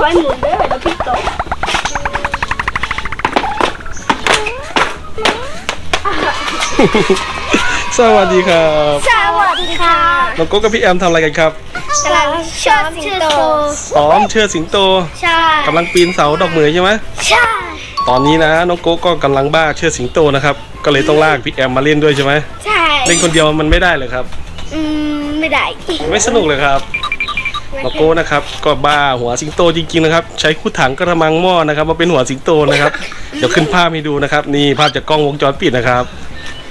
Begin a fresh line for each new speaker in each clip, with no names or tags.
ค่อยๆหมุนเด้อแล้วพี่ตก
สวัสดีครับ
สวัสดีค่ะ
น้องโก้กับพี่แอมทำอะไรกันครับ
กำลังชอบสิงโต
ซ้อมเชือดสิงโต
ใช่
กำลังปีนเสาดอกเหมยใช่ไหม
ใช่
ตอนนี้นะน้องโก้ก็กำลังบ้าเชือดสิงโตนะครับ ก็เลยต้องลากพี่แอมมาเล่นด้วยใช่ไหม
ใช่
เล่นคนเดียวมันไม่ได้เลยครับ
อืมไม่ได้
ไม่สนุกเลยครับ น้องโก้นะครับก็บ้าหัวสิงโตจริงๆนะครับ ใช้คู่ถังกระมังหม้อนะครับมาเป็นหัวสิงโตนะครับเดี๋ยวขึ้นภาพให้ดูนะครับ นี่ภาพจากกล้องวงจรปิดนะครับ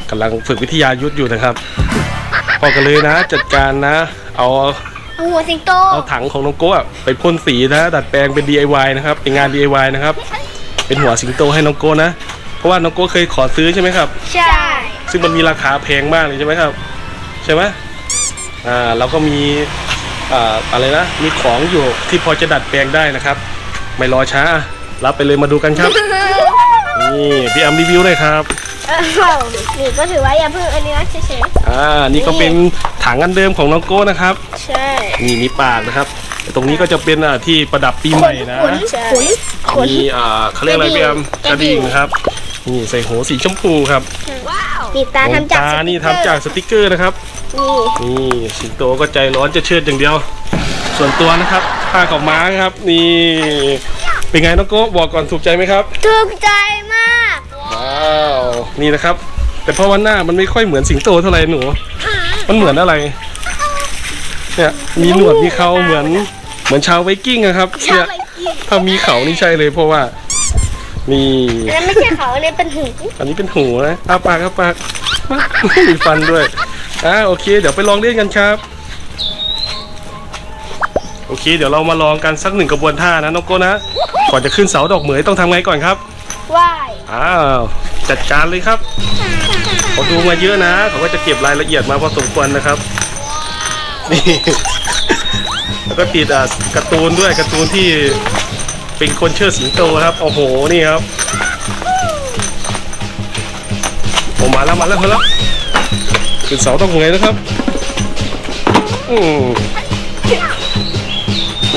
กำลังฝึกวิทยายุทธอยู่นะครับพอกันเลยนะ จัดการนะ เอา
เอาหัวสิงโต
เอาถังของน้องโก้อะไปพ่นสีนะดัดแปลงเป็น DIY นะครับเป็นงาน DIY นะครับ เป็นหัวสิงโตให้น้องโก้นะ เพราะว่าน้องโก้เคยขอซื้อใช่ไหมครับ
ใช่
ซึ่งมันมีราคาแพงมากเลยใช่ไหมครับ ใช่ไหมอ่าเราก็มี อ่าอะไรนะ มีของอยู่ที่พอจะดัดแปลงได้นะครับ ไม่รอช้า รับไปเลยมาดูกันครับ นี่พี่แอมรีวิวเลยครับ
เออนี่ก็ถือว่าอย่าเพิ่งอันนี้นะเฉย
อ่า นี่ก็เป็นถังอันเดิมของน้องโก้นะครับ
ๆใช่
นี่มีปากนะครับ ตรงนี้ก็จะเป็นอ่าที่ประดับปีใหม่นะ
ขนขนขน
มีอ่าเขาเรียกอะไรพี่แอมก
ก
ระ
ระดิ่
ดิ่ง
ง
ครับ นี่ใส่หูสีชมพูครับ
ว้าวนี่ตาทำจาก
ตานี่ทำจากสติกเกอร์นะครับ
นี่
นี่สิงโตก็ใจร้อนจะเชิดอย่างเดียว ส่วนตัวนะครับผ้าขาวม้าครับ นี่ เป็นไงน้องโก้บอกก่อนถูกใจไหมครับ
ถูกใจมาก
ว้าวนี่นะครับ แต่เพราะว่าหน้ามันไม่ค่อยเหมือนสิงโตเท่าไหร่หนู มันเหมือนอะไรเนี่ยมีหนวดมีเขาเหมือนเหมือนชาวไวกิ้งอะครับเนี่ยถ้ามีเขานี่ใช่เลยเพราะว่า นี่
อันนั้นไม่ใช่เขาอันนี้เป็นหู
อันนี้เป็นหูนะอ้าปากอ้าปากมีฟันด้วยอ่าโอเค เดี๋ยวไปลองเล่นกันครับ โอเค เดี๋ยวเรามาลองกันสักหนึ่งกระบวนท่านะน้องโก้นะ ก่อนจะขึ้นเสาดอกเหมยต้องทำไงก่อนครับ
ว่าย
อ้าวจัดการเลยครับเขาดูมาเยอะนะเขาก็จะเก็บรายละเอียดมาพอสมควรนะครับนี่ แล้วก็ติดอะการ์ตูนด้วยการ์ตูนที่ เป็นคนเชิดสิงโตครับ โอ้โห นี่ครับโอ้มาแล้วมาแล้วมาแล้วขึ้นเสาต้องเหมยแล้วครับอืม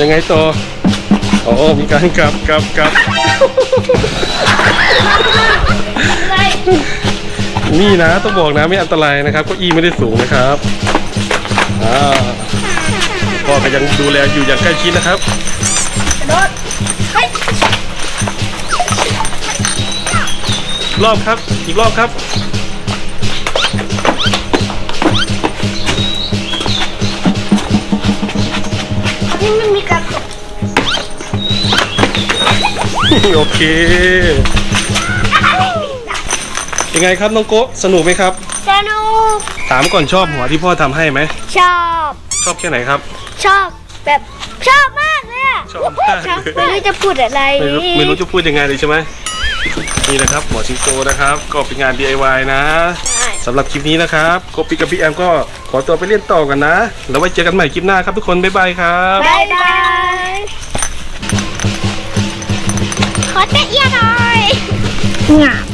ยังไงต่อโอ้มีการกลับกลับกลับ นี่นะต้องบอกนะไม่อันตรายนะครับก็อีไม่ได้สูงนะครับพ่อก็ยังดูแลอยู่อย่างใกล้ชิดนะครับ รอบครับ อีกรอบครับ
นี่มันมีการตก
โอเค ยังไงครับน้องโกะสนุกไหมครับ
สนุก
ถามก่อนชอบหัวที่พ่อทำให้ไหม
ชอบ
ชอบแค่ไหนครับ
ชอบแบบชอบมากเลยอะ
ชอบมาก
ชอบไม่รู้จะพูดอะไร
ไม่รู้ไม่รู้จะพูดยังไงเลยใช่ไหม นี่นะครับหัวชิงโตนะครับ ก็เป็นงาน DIY นะ
ใช่
สำหรับคลิปนี้นะครับโกปิกับพี่แอมก็ขอตัวไปเล่นต่อกันนะ แล้วไว้เจอกันใหม่คลิปหน้าครับทุกคน บ๊ายบายครับ
บายบายขอเตะเอียหน่อยงาม